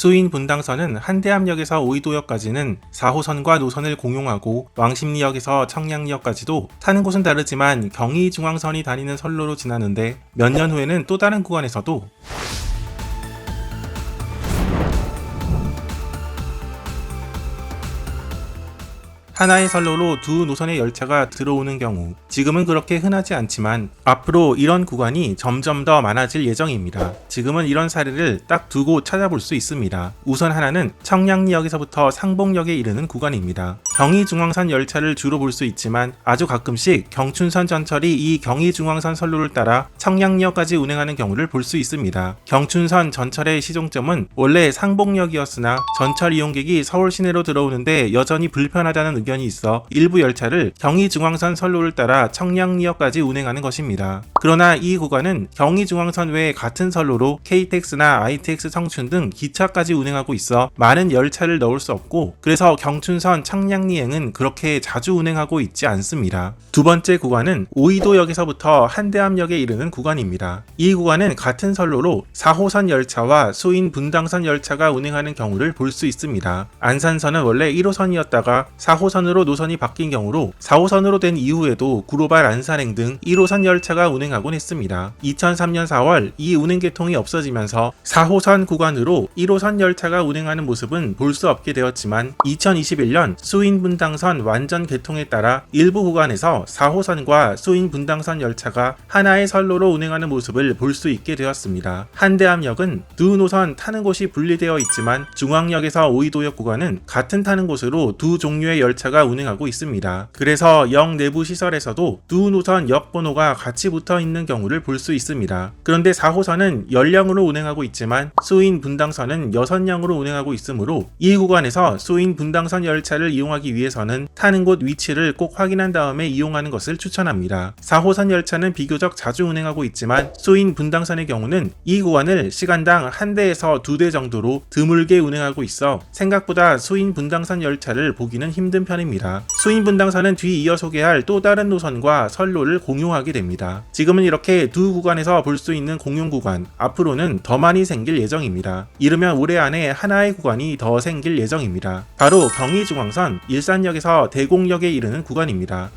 수인 분당선은 한대암역에서 오이도역까지는 4호선과 노선을 공용하고 왕십리역에서 청량리역까지도 타는 곳은 다르지만 경의중앙선이 다니는 선로로 지나는데 몇 년 후에는 또 다른 구간에서도 하나의 선로로 두 노선의 열차가 들어오는 경우 지금은 그렇게 흔하지 않지만 앞으로 이런 구간이 점점 더 많아질 예정입니다. 지금은 이런 사례를 딱 두 곳 찾아볼 수 있습니다. 우선 하나는 청량리역에서부터 상봉역에 이르는 구간입니다. 경의중앙선 열차를 주로 볼 수 있지만 아주 가끔씩 경춘선 전철이 이 경의중앙선 선로를 따라 청량리역까지 운행하는 경우를 볼 수 있습니다. 경춘선 전철의 시종점은 원래 상봉역이었으나 전철 이용객이 서울 시내로 들어오는데 여전히 불편하다는 의견 이 있어 일부 열차를 경의중앙선 선로를 따라 청량리역까지 운행하는 것입니다. 그러나 이 구간은 경의중앙선 외에 같은 선로로 KTX나 ITX 청춘 등 기차까지 운행하고 있어 많은 열차를 넣을 수 없고 그래서 경춘선 청량리행은 그렇게 자주 운행하고 있지 않습니다. 두 번째 구간은 오이도역에서부터 한대암역에 이르는 구간입니다. 이 구간은 같은 선로로 4호선 열차와 수인 분당선 열차가 운행하는 경우를 볼 수 있습니다. 안산선은 원래 1호선이었다가 4호선 으로 노선이 바뀐 경우로 4호선으로 된 이후에도 구로발 안산행 등 1호선 열차가 운행하곤 했습니다. 2003년 4월 이 운행 계통이 없어지면서 4호선 구간으로 1호선 열차가 운행하는 모습은 볼 수 없게 되었지만 2021년 수인 분당선 완전 개통에 따라 일부 구간에서 4호선과 수인 분당선 열차가 하나의 선로로 운행하는 모습을 볼 수 있게 되었습니다. 한대암역은 두 노선 타는 곳이 분리되어 있지만 중앙역에서 오이도역 구간은 같은 타는 곳으로 두 종류의 열차가 운행하고 있습니다. 그래서 역 내부 시설에서도 두 노선 역 번호가 같이 붙어 있는 경우를 볼 수 있습니다. 그런데 4호선은 연량으로 운행하고 있지만 수인 분당선은 6량으로 운행하고 있으므로 이 구간에서 수인 분당선 열차를 이용하기 위해서는 타는 곳 위치를 꼭 확인한 다음에 이용하는 것을 추천합니다. 4호선 열차는 비교적 자주 운행하고 있지만 수인 분당선의 경우는 이 구간을 시간당 한 대에서 두 대 정도로 드물게 운행하고 있어 생각보다 수인 분당선 열차를 보기는 힘든 편입니다. 수인 분당선은 뒤 이어 소개할 또 다른 노선과 선로를 공용하게 됩니다. 지금은 이렇게 두 구간에서 볼 수 있는 공용 구간, 앞으로는 더 많이 생길 예정입니다. 이르면 올해 안에 하나의 구간이 더 생길 예정입니다. 바로 경의중앙선 일산역에서 대곡역에 이르는 구간입니다.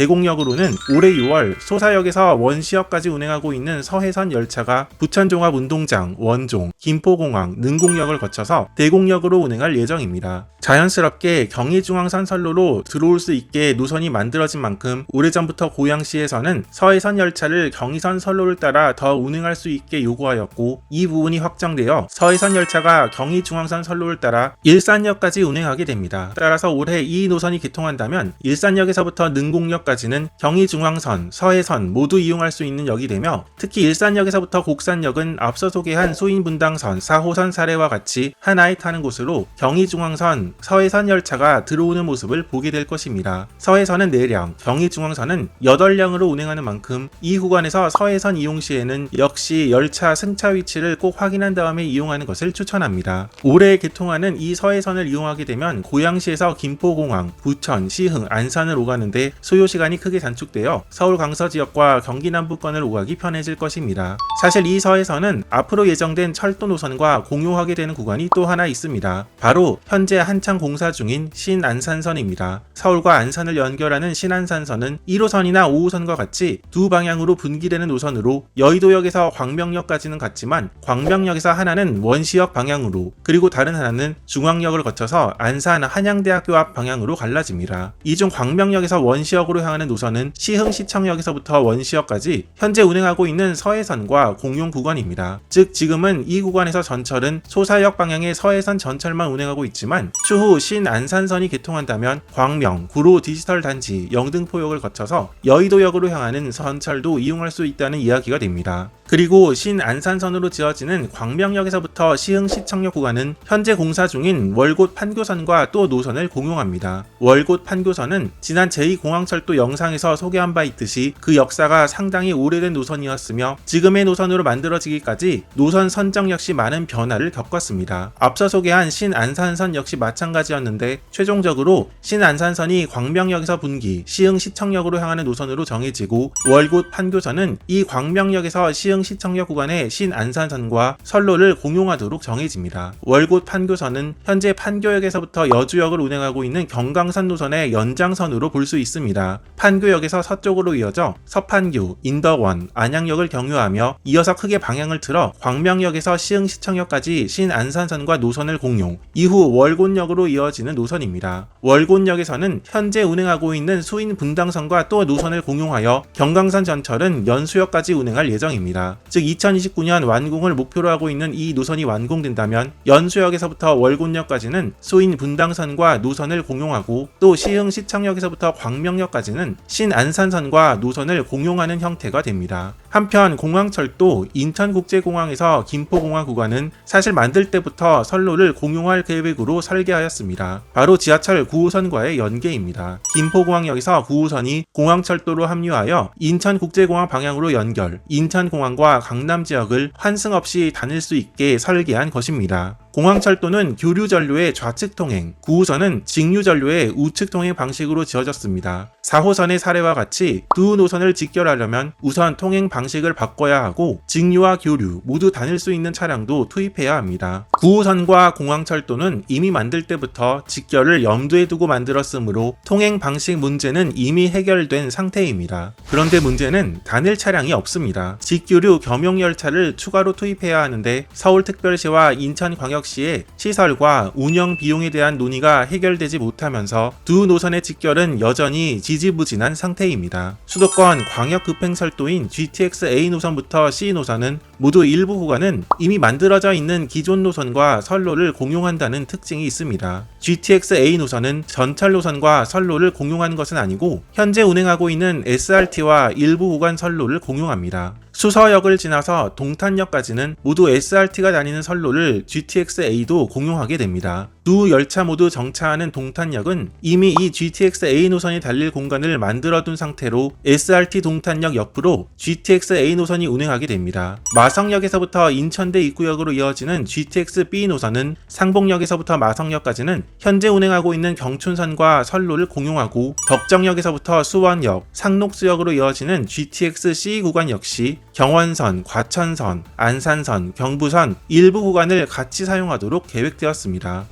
대곡역으로는 올해 6월 소사역에서 원시역까지 운행하고 있는 서해선 열차가 부천종합운동장, 원종, 김포공항, 능곡역을 거쳐서 대곡역으로 운행할 예정입니다. 자연스럽게 경의중앙선 선로로 들어올 수 있게 노선이 만들어진 만큼 오래전부터 고양시에서는 서해선 열차를 경의선 선로를 따라 더 운행할 수 있게 요구하였고 이 부분이 확정되어 서해선 열차가 경의중앙선 선로를 따라 일산역까지 운행하게 됩니다. 따라서 올해 이 노선이 개통한다면 일산역에서부터 능곡역까지는 경의중앙선, 서해선 모두 이용할 수 있는 역이 되며 특히 일산역에서부터 곡산역은 앞서 소개한 소인분당선 4호선 사례와 같이 하나에 타는 곳으로 경의중앙선, 서해선 열차가 들어오는 모습을 보게 될 것입니다. 서해선은 4량, 경의중앙선은 8량으로 운행하는 만큼 이 구간에서 서해선 이용 시에는 역시 열차 승차 위치를 꼭 확인한 다음에 이용하는 것을 추천합니다. 올해 개통하는 이 서해선을 이용하게 되면 고양시에서 김포공항, 부천, 시흥, 안산을 오가는데 소요 시간이 크게 단축되어 서울 강서 지역과 경기 남부권을 오가기 편해질 것입니다. 사실 이 서해선은 앞으로 예정된 철도 노선과 공유하게 되는 구간이 또 하나 있습니다. 바로 현재 한창 공사 중인 신안산선입니다. 서울과 안산을 연결하는 신안산선은 1호선이나 5호선과 같이 두 방향으로 분기되는 노선으로 여의도역에서 광명역까지는 갔지만 광명역에서 하나는 원시역 방향으로 그리고 다른 하나는 중앙역을 거쳐서 안산 한양대학교 앞 방향으로 갈라집니다. 이 중 광명역에서 원시역으로 향하는 노선은 시흥시청역에서부터 원시역까지 현재 운행하고 있는 서해선과 공용 구간입니다. 즉 지금은 이 구간에서 전철은 소사역 방향의 서해선 전철만 운행하고 있지만 추후 신안산선이 개통한다면 광명, 구로 디지털 단지, 영등포역을 거쳐서 여의도역으로 향하는 전철도 이용할 수 있다는 이야기가 됩니다. 그리고 신안산선으로 지어지는 광명역에서부터 시흥시청역 구간은 현재 공사 중인 월곶 판교선과 또 노선을 공용합니다. 월곶 판교선은 지난 제2공항철도 영상에서 소개한 바 있듯이 그 역사가 상당히 오래된 노선이었으며 지금의 노선으로 만들어지기까지 노선 선정 역시 많은 변화를 겪었습니다. 앞서 소개한 신안산선 역시 마찬가지였는데 최종적으로 신안산선이 광명역에서 분기 시흥시청역으로 향하는 노선으로 정해지고 월곶 판교선은 이 광명역에서 시흥 시청역 구간의 신안산선과 선로를 공용하도록 정해집니다. 월곶 판교선은 현재 판교역에서부터 여주역을 운행하고 있는 경강선 노선의 연장선으로 볼 수 있습니다. 판교역에서 서쪽으로 이어져 서판교, 인덕원, 안양역을 경유하며 이어서 크게 방향을 틀어 광명역에서 시흥시청역까지 신안산선과 노선을 공용, 이후 월곶역으로 이어지는 노선입니다. 월곶역에서는 현재 운행하고 있는 수인 분당선과 또 노선을 공용하여 경강선 전철은 연수역까지 운행할 예정입니다. 즉 2029년 완공을 목표로 하고 있는 이 노선이 완공된다면 연수역에서부터 월곶역까지는 수인 분당선과 노선을 공용하고 또 시흥 시청역에서부터 광명역까지는 신안산선과 노선을 공용하는 형태가 됩니다. 한편 공항철도 인천국제공항에서 김포공항 구간은 사실 만들 때부터 선로를 공용할 계획으로 설계하였습니다. 바로 지하철 9호선과의 연계입니다. 김포공항역에서 9호선이 공항철도로 합류하여 인천국제공항 방향으로 연결, 인천공항과 강남 지역을 환승 없이 다닐 수 있게 설계한 것입니다. 공항철도는 교류 전류의 좌측 통행, 9호선은 직류 전류의 우측 통행 방식으로 지어졌습니다. 4호선의 사례와 같이 두 노선을 직결하려면 우선 통행 방식을 바꿔야 하고 직류와 교류 모두 다닐 수 있는 차량도 투입해야 합니다. 9호선과 공항철도는 이미 만들 때부터 직결을 염두에 두고 만들었으므로 통행 방식 문제는 이미 해결된 상태입니다. 그런데 문제는 단일 차량이 없습니다. 직교류 겸용 열차를 추가로 투입해야 하는데 서울특별시와 인천광역 시의 시설과 운영 비용에 대한 논의가 해결되지 못하면서 두 노선의 직결은 여전히 지지부진한 상태입니다. 수도권 광역 급행설도인 GTX A 노선부터 C 노선은 모두 일부 구간은 이미 만들어져 있는 기존 노선과 선로를 공용한다는 특징이 있습니다. GTX A 노선은 전철 노선과 선로를 공용하는 것은 아니고 현재 운행하고 있는 SRT와 일부 구간 선로를 공용합니다. 수서역을 지나서 동탄역까지는 모두 SRT가 다니는 선로를 GTX-A도 공용하게 됩니다. 두 열차 모두 정차하는 동탄역은 이미 이 GTX-A 노선이 달릴 공간을 만들어둔 상태로 SRT 동탄역 옆으로 GTX-A 노선이 운행하게 됩니다. 마성역에서부터 인천대 입구역으로 이어지는 GTX-B 노선은 상봉역에서부터 마성역까지는 현재 운행하고 있는 경춘선과 선로를 공용하고 덕정역에서부터 수원역, 상록수역으로 이어지는 GTX-C 구간 역시 경원선, 과천선, 안산선, 경부선 일부 구간을 같이 사용하도록 계획되었습니다.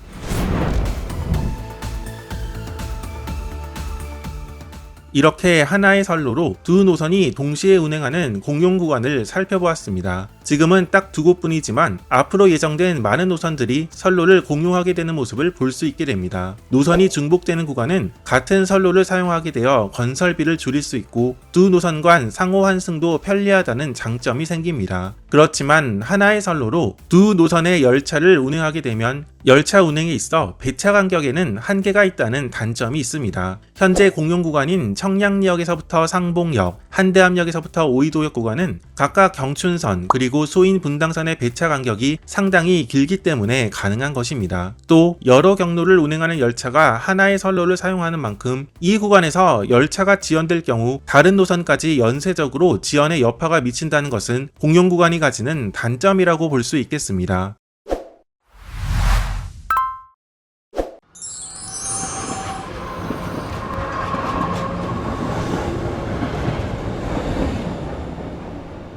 이렇게 하나의 선로로 두 노선이 동시에 운행하는 공용 구간을 살펴보았습니다. 지금은 딱 두 곳뿐이지만 앞으로 예정된 많은 노선들이 선로를 공용하게 되는 모습을 볼 수 있게 됩니다. 노선이 중복되는 구간은 같은 선로를 사용하게 되어 건설비를 줄일 수 있고 두 노선 간 상호 환승도 편리하다는 장점이 생깁니다. 그렇지만 하나의 선로로 두 노선의 열차를 운행하게 되면 열차 운행에 있어 배차 간격에는 한계가 있다는 단점이 있습니다. 현재 공용 구간인 청량리역에서부터 상봉역, 한대암역에서부터 오이도역 구간은 각각 경춘선 그리고 소인 분당선의 배차 간격이 상당히 길기 때문에 가능한 것입니다. 또 여러 경로를 운행하는 열차가 하나의 선로를 사용하는 만큼 이 구간에서 열차가 지연될 경우 다른 노선까지 연쇄적으로 지연의 여파가 미친다는 것은 공용 구간이 가지는 단점이라고 볼 수 있겠습니다.